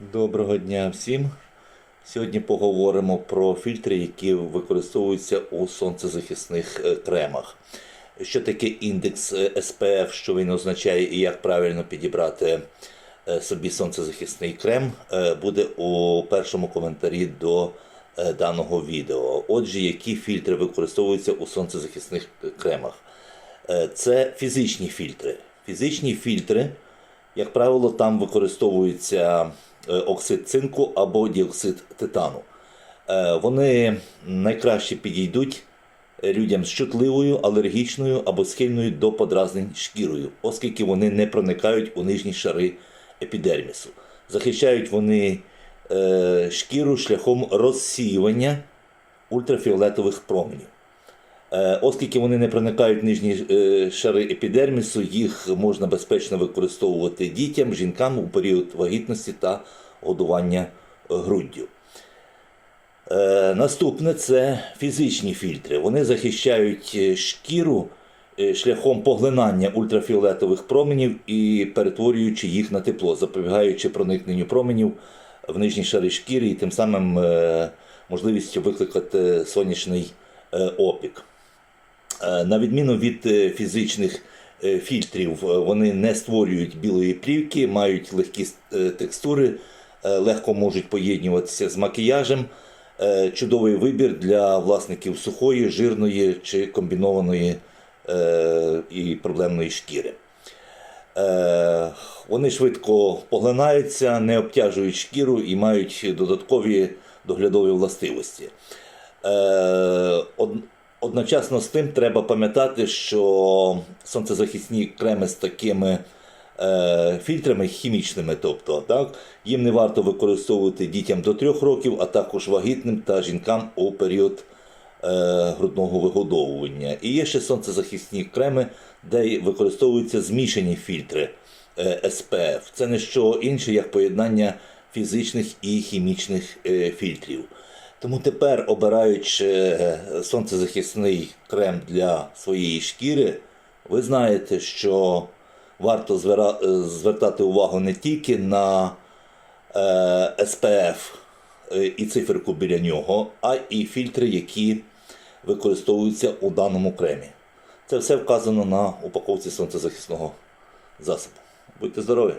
Доброго дня всім. Сьогодні поговоримо про фільтри, які використовуються у сонцезахисних е, кремах. Що таке індекс е, SPF, що він означає і як правильно підібрати е, собі сонцезахисний крем, буде у першому коментарі до даного відео. Отже, які фільтри використовуються у сонцезахисних кремах? Це фізичні фільтри. Фізичні фільтри як правило, там використовується е, оксид цинку або діоксид титану. Е, Вони найкраще підійдуть людям з чутливою, алергічною або схильною до подразнень шкірою, оскільки вони не проникають у нижні шари епідермісу. Захищають вони е, шкіру шляхом розсіювання ультрафіолетових променів. Е, Оскільки вони не проникають в нижні е, шари епідермісу, їх можна безпечно використовувати дітям, жінкам у період вагітності та годування груддю. Е, Наступне це фізичні фільтри. Вони захищають шкіру шляхом поглинання ультрафіолетових променів і перетворюючи їх на тепло, запобігаючи проникненню променів в нижні шари шкіри і тим самим можливістю викликати сонячний опік. Е, На відміну від е, фізичних е, фільтрів, вони не створюють білої плівки, мають легкі текстури, легко можуть поєднуватися з макіяжем. Чудовий вибір для власників сухої, жирної чи комбінованої і проблемної шкіри. Вони швидко поглинаються, не обтяжують шкіру і мають додаткові доглядові властивості. Од- Одночасно з тим треба пам'ятати, що сонцезахисні креми з такими е, фільтрами хімічними, тобто, так, їм не варто використовувати дітям до 3 років, а також вагітним та жінкам у період е, грудного вигодовування. І є ще сонцезахисні креми, де використовуються змішані фільтри е, SPF. Це не що інше, як поєднання фізичних і хімічних е, фільтрів. Тому тепер, обираючи е, сонцезахисний крем для своєї шкіри, ви знаєте, що варто е, звертати увагу не тільки на SPF е, і циферку біля нього, а і фільтри, які використовуються у даному кремі. Це все вказано на упаковці сонцезахисного засобу. Будьте здорові!